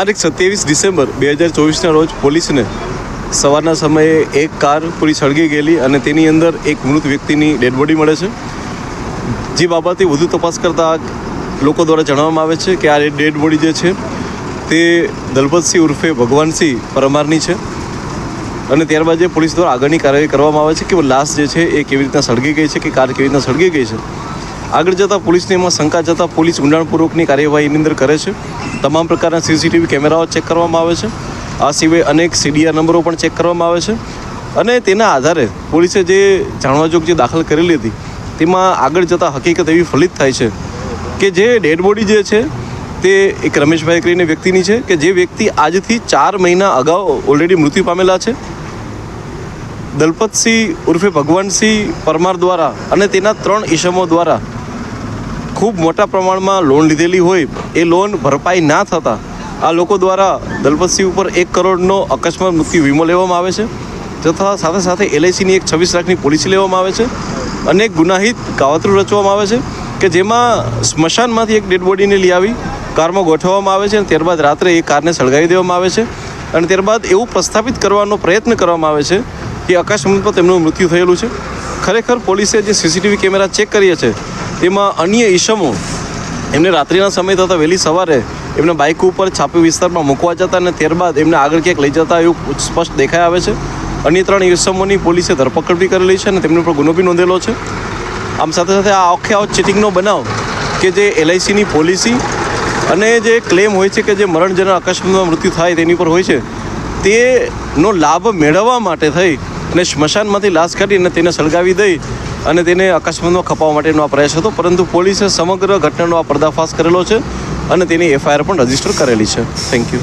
તારીખ સત્યાવીસ ડિસેમ્બર બે હજાર ચોવીસના રોજ પોલીસને સવારના સમયે એક કાર પૂરી સળગી ગયેલી અને તેની અંદર એક મૃત વ્યક્તિની ડેડ બોડી મળે છે. જે બાબતે વધુ તપાસ કરતાં લોકો દ્વારા જણાવવામાં આવે છે કે આ ડેડ બોડી જે છે તે દલપતસિંહ ઉર્ફે ભગવાનસિંહ પરમારની છે અને ત્યારબાદ જે પોલીસ દ્વારા આગળની કાર્યવાહી કરવામાં આવે છે કે લાશ જે છે એ કેવી રીતના સળગી ગઈ છે કે કાર કેવી રીતના સળગી ગઈ છે. આગળ જતાં પોલીસને એમાં શંકા જતાં પોલીસ ઊંડાણપૂર્વકની કાર્યવાહીની અંદર કરે છે. તમામ પ્રકારના સીસીટીવી કેમેરાઓ ચેક કરવામાં આવે છે. આ સિવાય અનેક સીડીઆર નંબરો પણ ચેક કરવામાં આવે છે. અને તેના આધારે પોલીસે જે જાણવાજોગ જે દાખલ કરેલી હતી, તેમાં આગળ જતાં હકીકત એવી ફલિત થાય છે કે જે ડેડ બોડી જે છે, તે એક રમેશભાઈ કરીને વ્યક્તિની છે કે જે વ્યક્તિ આજથી ચાર મહિના અગાઉ ઓલરેડી મૃત્યુ પામેલા છે. દલપતસિંહ ઉર્ફે ભગવાનસિંહ પરમાર દ્વારા અને તેના ત્રણ ઈસમો દ્વારા ખૂબ મોટા પ્રમાણમાં લોન લીધેલી હોય, એ લોન ભરપાઈ ના થતાં આ લોકો દ્વારા દલપતસિંહ ઉપર એક કરોડનો અકસ્માત મૃત્યુ વીમો લેવામાં આવે છે. તથા સાથે સાથે એલઆઈસીની એક છવ્વીસ લાખની પોલિસી લેવામાં આવે છે. અને ગુનાહિત કાવતરું રચવામાં આવે છે કે જેમાં સ્મશાનમાંથી એક ડેડ બોડીને લઈ આવી, કારમાં ગોઠવવામાં આવે છે અને ત્યારબાદ રાત્રે એ કારને સળગાવી દેવામાં આવે છે. અને ત્યારબાદ એવું પ્રસ્થાપિત કરવાનો પ્રયત્ન કરવામાં આવે છે કે અકસ્માતમાં તેમનું મૃત્યુ થયેલું છે. ખરેખર પોલીસે જે સીસીટીવી કેમેરા ચેક કર્યા છે તેમાં અન્ય ઈસમો, એમને રાત્રિના સમય તથા વહેલી સવારે એમને બાઇક ઉપર છાપી વિસ્તારમાં મૂકવા જતા અને ત્યારબાદ એમને આગળ ક્યાંક લઈ જતા એવું સ્પષ્ટ દેખાઈ આવે છે. અન્ય ત્રણ ઈસમોની પોલીસે ધરપકડ બી કરેલી છે અને તેમની ઉપર ગુનો બી નોંધેલો છે. આમ સાથે સાથે આ આખે આવો ચીટિંગનો બનાવ કે જે એલઆઈસીની પોલિસી અને જે ક્લેમ હોય છે કે જે મરણજનક અકસ્માતમાં મૃત્યુ થાય તેની પર હોય છે, તેનો લાભ મેળવવા માટે થઈ અને સ્મશાનમાંથી લાશ કાઢી અને તેને સળગાવી દઈ અને તેને અકસ્માતમાં ખપાવવા માટેનો આ પ્રયાસ હતો, પરંતુ પોલીસે સમગ્ર ઘટનાનો આ પર્દાફાશ કરેલો છે અને તેની એફઆઈઆર પણ રજિસ્ટર કરેલી છે. Thank you